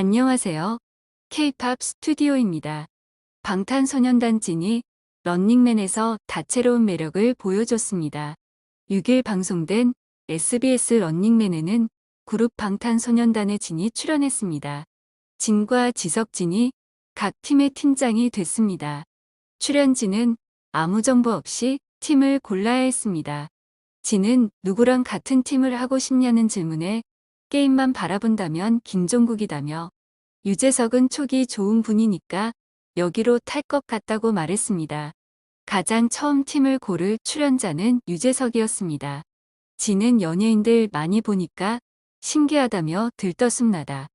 안녕하세요. K-팝 스튜디오입니다. 방탄소년단 진이 런닝맨에서 다채로운 매력을 보여줬습니다. 6일 방송된 SBS 런닝맨에는 그룹 방탄소년단의 진이 출연했습니다. 진과 지석진이 각 팀의 팀장이 됐습니다. 출연진은 아무 정보 없이 팀을 골라야 했습니다. 진은 누구랑 같은 팀을 하고 싶냐는 질문에 게임만 바라본다면 김종국이다며 유재석은 촉이 좋은 분이니까 여기로 탈 것 같다고 말했습니다. 가장 처음 팀을 고를 출연자는 유재석이었습니다. 진은 연예인들 많이 보니까 신기하다며 들떠숨나다.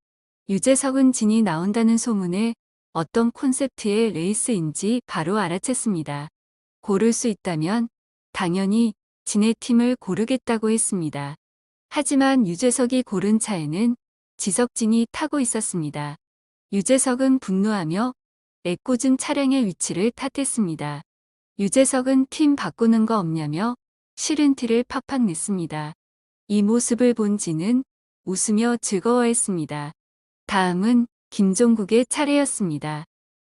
유재석은 진이 나온다는 소문에 어떤 콘셉트의 레이스인지 바로 알아챘습니다. 고를 수 있다면 당연히 진의 팀을 고르겠다고 했습니다. 하지만 유재석이 고른 차에는 지석진이 타고 있었습니다. 유재석은 분노하며 애꿎은 차량의 위치를 탓했습니다. 유재석은 팀 바꾸는 거 없냐며 싫은 티를 팍팍 냈습니다. 이 모습을 본 진은 웃으며 즐거워했습니다. 다음은 김종국의 차례였습니다.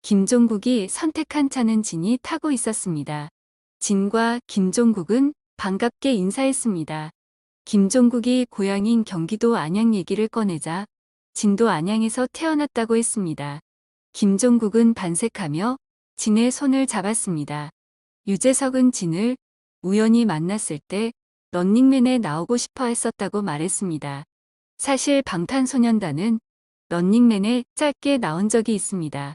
김종국이 선택한 차는 진이 타고 있었습니다. 진과 김종국은 반갑게 인사했습니다. 김종국이 고향인 경기도 안양 얘기를 꺼내자 진도 안양에서 태어났다고 했습니다. 김종국은 반색하며 진의 손을 잡았습니다. 유재석은 진을 우연히 만났을 때 런닝맨에 나오고 싶어 했었다고 말했습니다. 사실 방탄소년단은 런닝맨에 짧게 나온 적이 있습니다.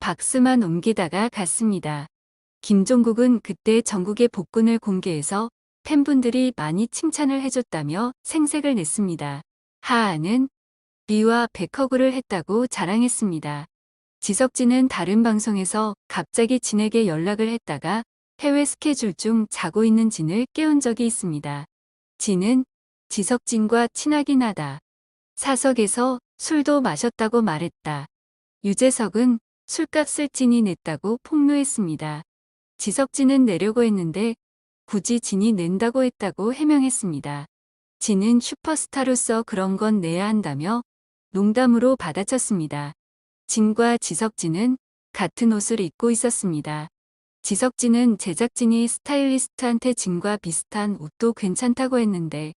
박스만 옮기다가 갔습니다. 김종국은 그때 전국의 복근을 공개해서 팬분들이 많이 칭찬을 해줬다며 생색을 냈습니다. 하하는 비와 백허그를 했다고 자랑했습니다. 지석진은 다른 방송에서 갑자기 진에게 연락을 했다가 해외 스케줄 중 자고 있는 진을 깨운 적이 있습니다. 진은 지석진과 친하긴 하다. 사석에서 술도 마셨다고 말했다. 유재석은 술값을 진이 냈다고 폭로했습니다. 지석진은 내려고 했는데 굳이 진이 낸다고 했다고 해명했습니다. 진은 슈퍼스타로서 그런 건 내야 한다며 농담으로 받아쳤습니다. 진과 지석진은 같은 옷을 입고 있었습니다. 지석진은 제작진이 스타일리스트한테 진과 비슷한 옷도 괜찮다고 했는데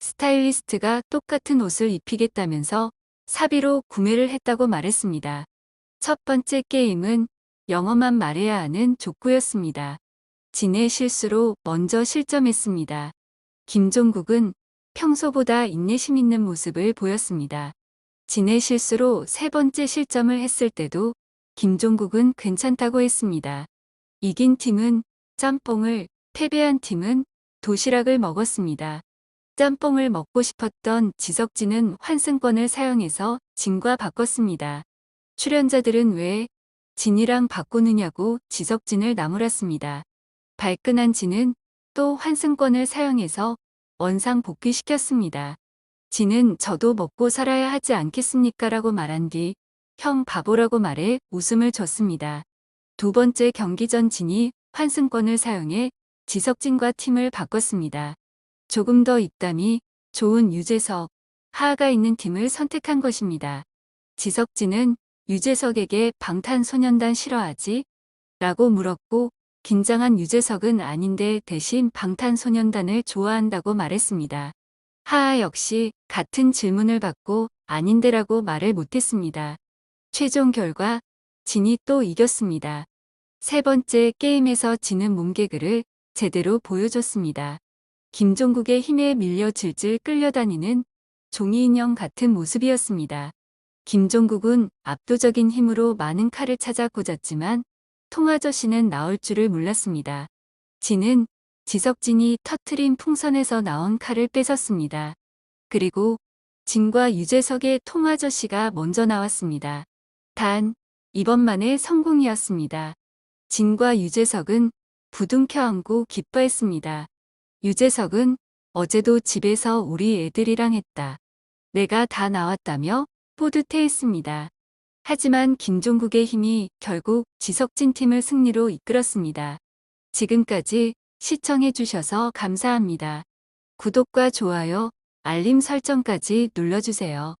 스타일리스트가 똑같은 옷을 입히겠다면서 사비로 구매를 했다고 말했습니다. 첫 번째 게임은 영어만 말해야 하는 족구였습니다. 진의 실수로 먼저 실점했습니다. 김종국은 평소보다 인내심 있는 모습을 보였습니다. 진의 실수로 세 번째 실점을 했을 때도 김종국은 괜찮다고 했습니다. 이긴 팀은 짬뽕을, 패배한 팀은 도시락을 먹었습니다. 짬뽕을 먹고 싶었던 지석진은 환승권을 사용해서 진과 바꿨습니다. 출연자들은 왜 진이랑 바꾸느냐고 지석진을 나무랐습니다. 발끈한 진은 또 환승권을 사용해서 원상 복귀시켰습니다. 진은 저도 먹고 살아야 하지 않겠습니까? 라고 말한 뒤 형 바보라고 말해 웃음을 줬습니다. 두 번째 경기 전 진이 환승권을 사용해 지석진과 팀을 바꿨습니다. 조금 더 입담이 좋은 유재석, 하하가 있는 팀을 선택한 것입니다. 지석진은 유재석에게 방탄소년단 싫어하지? 라고 물었고 긴장한 유재석은 아닌데 대신 방탄소년단을 좋아한다고 말했습니다. 하하 역시 같은 질문을 받고 아닌데라고 말을 못했습니다. 최종 결과 진이 또 이겼습니다. 세 번째 게임에서 지는 몸개그를 제대로 보여줬습니다. 김종국의 힘에 밀려 질질 끌려다니는 종이 인형 같은 모습이었습니다. 김종국은 압도적인 힘으로 많은 칼을 찾아 꽂았지만 통아저씨는 나올 줄을 몰랐습니다. 진은 지석진이 터트린 풍선에서 나온 칼을 뺏었습니다. 그리고 진과 유재석의 통아저씨가 먼저 나왔습니다. 단, 이번만의 성공이었습니다. 진과 유재석은 부둥켜 안고 기뻐했습니다. 유재석은 어제도 집에서 우리 애들이랑 했다. 내가 다 나왔다며 뿌듯해했습니다. 하지만 김종국의 힘이 결국 지석진 팀을 승리로 이끌었습니다. 지금까지 시청해주셔서 감사합니다. 구독과 좋아요, 알림 설정까지 눌러주세요.